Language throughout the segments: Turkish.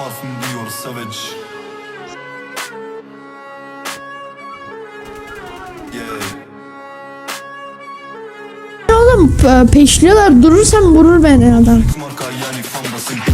Parfüm diyor Savage Yeah Oğlum e, peşliyorlar durursam vurur beni adam.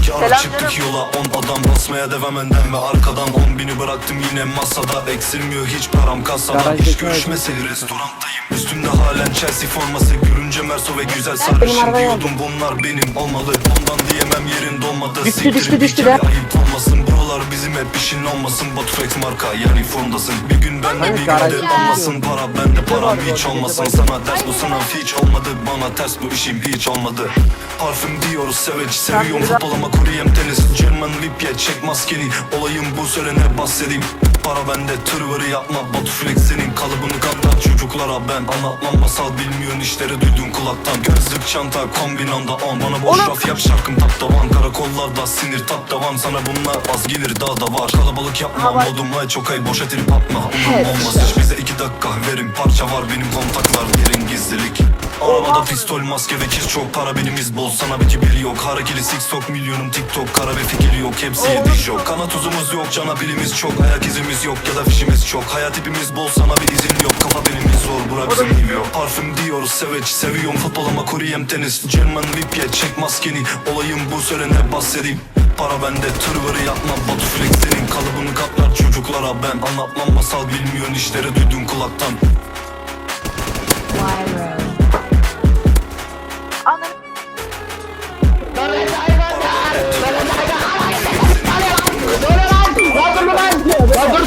İki ara çıktık yola on adam basmaya devam önden ve arkadan On bini bıraktım yine masada. Eksilmiyor hiç param kasada Garajdaki İş görüşmeseli restorandayım. Üstümde halen Chelsea forması Görünce Merso ve güzel sarışın diyordum. Bunlar benim olmalı Ondan diyemem yerin dolmadı. Düştü, Siktir düştü, bir düştü kere ayıp olmasın. Buralar bizim hep işin olmasın. Batuflex marka yani formdasın. Bir gün ben de Hani bir günde garajda olmasın. Para bende param hiç gece olmasın. var. Sana ters bu sana hiç olmadı. Bana ters bu işim hiç olmadı. Parfüm diyoruz Savage Seviyorum. futbol ama kuruyem tenis German VIP ya çek maskeni. Olayım bu söyle ne bahsedeyim. Para bende tırvırı yapma. Batu Flex senin kalıbını katlat Çocuklara ben anlatmam. Masal Bilmiyorsun işleri duydun kulaktan. Gözlük çanta kombinanda on. Bana boş raf yap şarkım tap tavan. Karakollarda sinir tap tavan. Sana bunlar az gelir daha da var. Kalabalık yapma modum ay çok ay. Boş etini patma. Umurum olmaz hiç bize iki dakika verin. Parça var benim kontaklar derin gizlilik Arabada pistol maske ve kiz çok. Para benimiz bol. Sana bir kibir yok. Harekeli six tok milyonum tiktok. Kara ve fikir yok. Hepsi yedi yok. Kana tuzumuz yok. Cana bilimiz çok. Ayak izimiz yok. Ya da fişimiz çok. Hayat ipimiz bol. Sana bir izin yok. Kafa benimiz zor. Bura bizim New York. Parfüm diyoruz. Savage seviyorum. Futbol ama kuruyem tenis. German VIP ya çek maskeni. Olayım bu söyle ne bahsedeyim Para bende. Tırvırı yapma. Batu Flex senin. Kalıbını katlar çocuklara. Ben Anlatmam. Masal bilmiyorsun. İşleri duydun kulaktan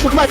Çok maç.